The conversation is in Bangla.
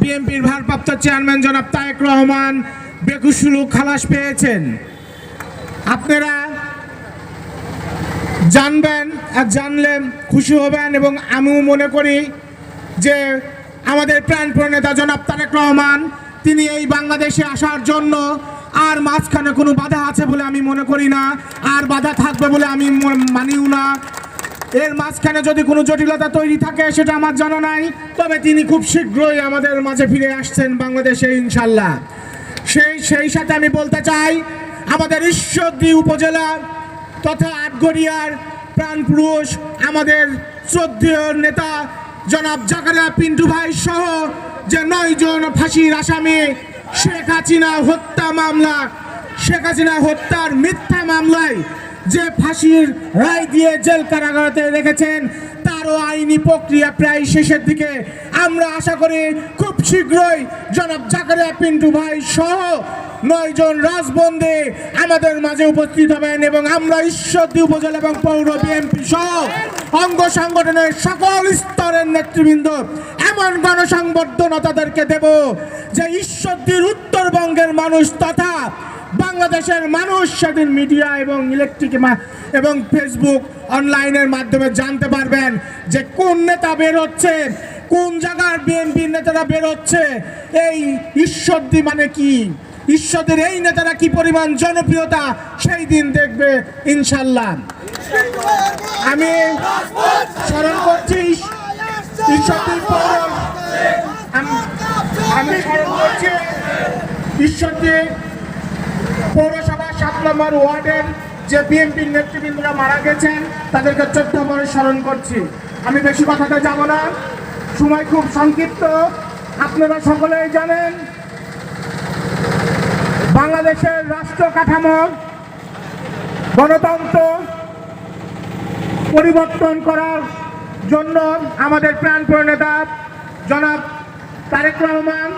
বিএনপির ভারপ্রাপ্ত চেয়ারম্যান জনাব তায়েক রহমান বেকুশুলু খালাস পেয়েছেন। আপনারা জানবেন আর জানলে খুশি হবেন এবং আমিও মনে করি যে আমাদের প্রাণপ্রিয় নেতা জনাব তারেক রহমান, তিনি এই বাংলাদেশে আসার জন্য আর মাঝখানে কোনো বাধা আছে বলে আমি মনে করি না। আর বাধা থাকবে বলে আমি মানিও না। এর মাঝখানে যদি কোনো জটিলতা তৈরি থাকে, সেটা আমার জানা নাই। তবে তিনি খুব শীঘ্রই আমাদের মাঝে ফিরে আসছেন বাংলাদেশে ইনশাল্লাহ সেই সেই সাথে আমি বলতে চাই, আমাদের ঈশ্বরদী উপজেলা তথা আটগড়িয়ার প্রাণপুরুষ আমাদের শ্রদ্ধেয় নেতা জনাব জাকারিয়া পিন্টু ভাই সহ যে নয় জন ফাঁসির আসামি, শেখ হাসিনা হত্যা মামলা, শেখ হাসিনা হত্যার মিথ্যা মামলায় যে ফাঁসির রায় দিয়ে জেল কারাগারে রেখেছেন, তারও আইনি প্রক্রিয়া প্রায় শেষের দিকে। আমরা আশা করি খুব শীঘ্রই জনাব জাকারিয়া পিন্টু ভাই সহ নয় জন রাজবন্দী আমাদের মাঝে উপস্থিত হবেন এবং আমরা ঈশ্বরদী উপজেলা এবং পৌর বিএনপি সহ অঙ্গ সংগঠনের সকল স্তরের নেতৃবৃন্দ এমন গণসংবর্ধনা তাদেরকে দেব যে ঈশ্বরদীর উত্তরবঙ্গের মানুষ তথা বাংলাদেশের মানুষ সেদিন মিডিয়া এবং ইলেকট্রিক এবং ফেসবুক অনলাইনের মাধ্যমে জানতে পারবেন যে কোন নেতা বের হচ্ছে, কোন জায়গার বিএনপি নেতারা বের হচ্ছে, এই ঈশ্বরদী মানে কি? ঈশ্বরের এই নেতারা কি পরিমাণ জনপ্রিয়তা? সেই দিন দেখবে ইনশাল্লাহ আমি স্মরণ করছি ইস- ঈশ্বরদী আমি- স্মরণ করছি ঈশ্বরদী পৌরসভা সাত নম্বর ওয়ার্ডের যে বিএনপির নেতৃবৃন্দরা মারা গেছেন, তাদেরকে চোদ্দ নম্বরে স্মরণ করছি। আমি বেশি কথাতে যাব না। সময় খুব সংক্ষিপ্ত। আপনারা সকলেই জানেন, বাংলাদেশের রাষ্ট্র কাঠামো, গণতন্ত্র পরিবর্তন করার জন্য আমাদের প্রাণপ্রিয় নেতা জনাব তারেক রহমান